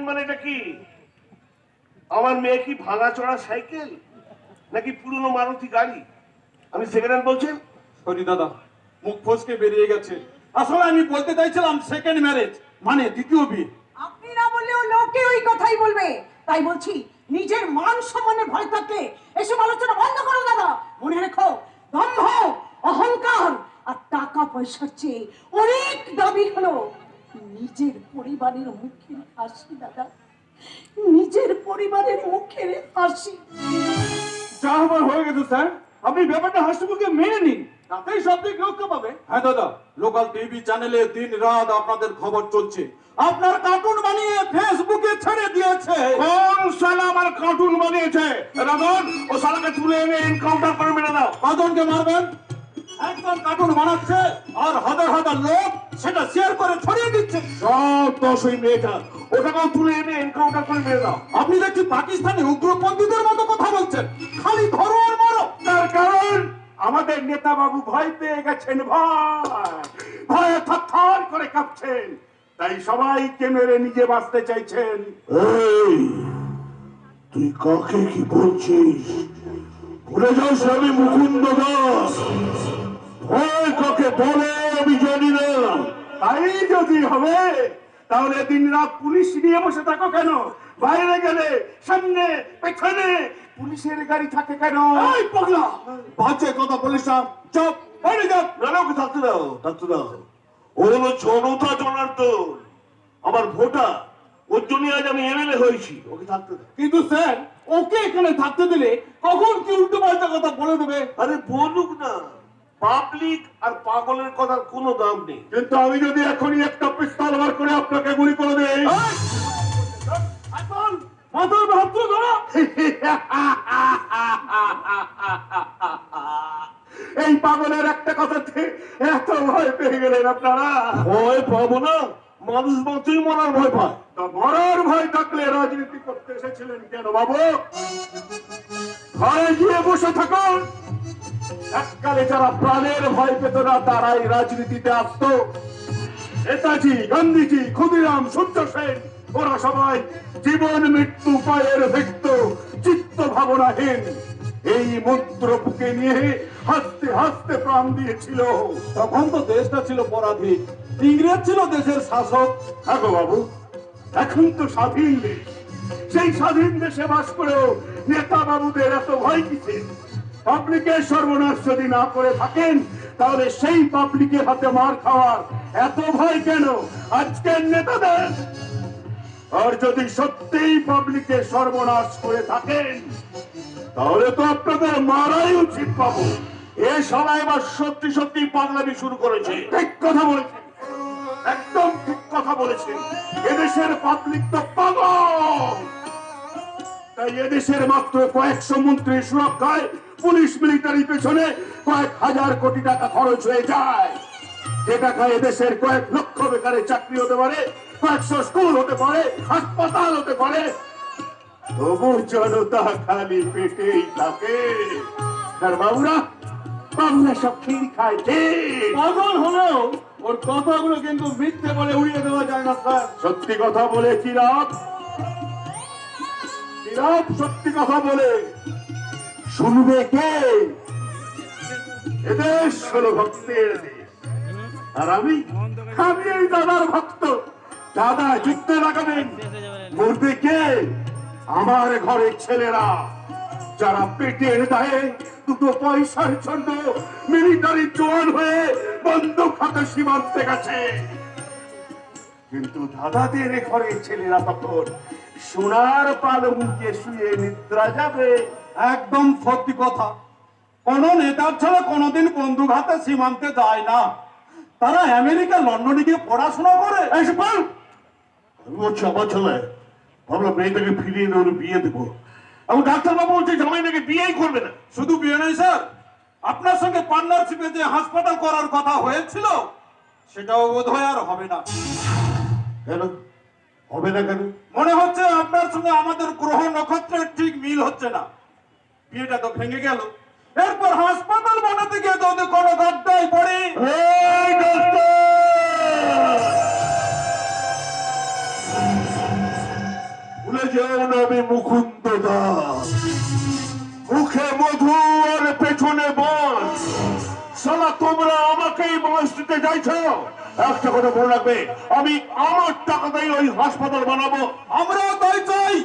Hand মানে এটা কি? আমার মেয়ে কি ভাঙা চড়া সাইকেল নাকি পুরনো মারুতি গাড়ি? আমি সেকেন্ড হ্যান্ড বলছেন সরি দাদা মুখ ফসকে বেরিয়ে গেছে। আসলে আমি বলতে চাইছিলাম সেকেন্ড ম্যারেজ মানে দ্বিতীয় বিয়ে। আপনি না বললেও লোকে ওই কথাই বলবে। তাই বলছি নিজের মান সম্মানে ভয় থাকলে এসব আলোচনা বন্ধ করো দাদা। মনে রেখো দম্ভ অহংকার আর টাকা পয়সার চেয়ে অনেক দাবি হলো নিজের পরিবারের মুখের হাসি দাদা। নিজের পরিবারের মুখের হাসি। যা হবার হয়ে গেছে স্যার। আপনি ব্যাপারটা হাসিমুখে মেনে নিন। তাতেই সব দিক রক্ষা পাবে। হ্যাঁ দাদা। লোকাল টিভি চ্যানেলে দিন রাত আপনাদের খবর চলছে। আপনার কার্টুন বানিয়ে ফেসবুকে ছেড়ে দিয়েছে। কোন শালা আমার কার্টুন বানিয়েছে? রাজন ও শালাকে তুলে এনে এনকাউন্টার করে মেরে দাও। কজনকে মারবেন। একজন কার্টুন বানাচ্ছে আর হাজার হাজার লোক সেটা শেয়ার করে ছড়িয়ে দিচ্ছে। সব দোষ মেয়েটা, ওটাকেও তুলে এনে এনকাউন্টার করে মেরে দাও। আপনি দেখছি পাকিস্তানি উগ্রপন্থীদের মতো কথা বলছেন। খালি ধরো আর মারো। তার কারণ, আমাদের নেতা বাবু ভয় পেয়ে গেছেন, ভয়। ভয়ে থরথর করে কাঁপছেন। তাই সবাইকে মেরে নিজে বাঁচতে চাইছেন। এই, তুই কাকে কি বলছিস? ভুলে যাস আমি মুকুন্দ দাস। বলে আমি জানি না। তাই যদি হবে তাহলে দিন রাত পুলিশ নিয়ে বসে থাকো কেন? বাইরে গেলে সামনে পেছনে পুলিশের গাড়ি থাকে কেন? এই পাগলা! বাজে কথা বলিস না। চুপ বাইরে যা। ওকে থাকতে দাও থাকতে দাও। ও হলো জনতা জনার্দন আমার ভোটা ওর জন্য আজ আমি এমএলএ হয়েছি। ওকে থাকতে দাও। কিন্তু স্যার ওকে এখানে থাকতে দিলে কখন কি উল্টো পাল্টা কথা বলে দেবে? আরে বলুক না। পাবলিক আর পাগলের কথার কোনো দাম নেই। কিন্তু আমি যদি এখনই একটা পিস্তল বার করে আপনাকে গুলি করে দেই। মাথার ভাত এই পাগলের একটা কথাতে এত ভয় পেয়ে গেলেন আপনারা। ভয় পাবো না। মানুষ বাঁচুই মরার ভয় পায়। তা মরার ভয় থাকলে রাজনীতি করতে এসেছিলেন কেন বাবু? ঘরে গিয়ে বসে থাকুন। এককালে যারা প্রাণের ভয় পেত না তারাই রাজনীতিতে আসতো। নেতাজি গান্ধীজি ক্ষুদিরাম সূর্য সেন ওরা সবাই জীবন মৃত্যু পায়ের ভেক্ত চিত্ত ভাবনাহীন। এই মন্ত্র বুকে নিয়ে হাসতে হাসতে প্রাণ দিয়েছিল। তখন তো দেশটা ছিল পরাধীন। ইংরেজ ছিল দেশের শাসক। হ্যাঁ গো বাবু এখন তো স্বাধীন দেশ। সেই স্বাধীন দেশে বাস করেও নেতা বাবুদের এত ভয় কিসের? পাবলিকের সর্বনাশ যদি না করে থাকেন, তাহলে সেই পাবলিকের হাতে মার খাওয়ার এত ভয় কেন? আজকের নেতাদের। আর যদি সত্যিই পাবলিকের সর্বনাশ করে থাকেন, তাহলে তো আপনাদের মারাই উচিত পাবো। এ সবাই এবার সত্যি সত্যি পাগলামি শুরু করেছে। ঠিক কথা বলেছে। একদম ঠিক কথা বলেছেন এদেশের পাবলিক তো পাগল। তাই এদেশের মাত্র কয়েকশো মন্ত্রীর সুরক্ষায় পুলিশ মিলিটারি পেছনে কয়েক হাজার কোটি টাকা খরচ হয়ে যায়। যে টাকা এদেশের কয়েক লক্ষ বেকারের চাকরি হতে পারে কয়েকশো স্কুল হতে পারে হাসপাতাল হতে পারে। তবু জনতা খালি পেটেই থাকে। আর বাবুরা বাবুরা সব খেয়ে? খায় পাগল হলেও ওর কথাগুলো কিন্তু মিথ্যে বলে উড়িয়ে দেওয়া যায় না স্যার। সত্যি কথা বলে কি লাভ? লাভ সত্যি কথা বলে। শুনবে কে? এদেশ ভক্তের দেশ। আর আমি আমি এই দাদার ভক্ত। দাদা লাগাবেন মরবে কে? আমার ঘরের ছেলেরা, যারা পেটের দায়ে দুটো পয়সার জন্য মিলিটারি জোয়ান হয়ে বন্দুক হাতে সীমান্তে গেছে। কিন্তু দাদাদের ঘরের ছেলেরা তখন সোনার পালঙ্কে শুয়ে নিদ্রা যাবে। একদম সত্যি কথা। কোন নেতার ছেলে কোনোদিন বন্দুক হাতে সীমান্তে যায় না। তারা আমেরিকা লন্ডনে গিয়ে পড়াশোনা করে। আমি বলছি আমার ছেলে। ভাবলাম মেয়েটাকে ফিরিয়ে ওর বিয়ে দেবো। এবং ডাক্তারবাবু বলছে জামাই নাকি বিয়েই করবে না। শুধু বিয়ে নয় স্যার। আপনার সঙ্গে পার্টনারশিপে যে হাসপাতাল করার কথা হয়েছিল সেটাও বোধ হয় আর হবে না। কেন? হবে না কেন? মনে হচ্ছে আপনার সঙ্গে আমাদের গ্রহ নক্ষত্রের ঠিক মিল হচ্ছে না। বিয়েটা তো ভেঙে গেল। এরপর হাসপাতাল বানাতে গিয়ে যদি কোনো গড্ডায় পড়ে। ডাক্তার! যেও না আমি মুকুন্দ মুখে মধু আর পেছনে বাঁশ সালা তোমরা আমাকেই বাঁশ দিতে চাইছো একটা কথা মনে রাখবে। আমি আমার টাকাতেই ওই হাসপাতাল বানাবো। আমরাও তাই চাই।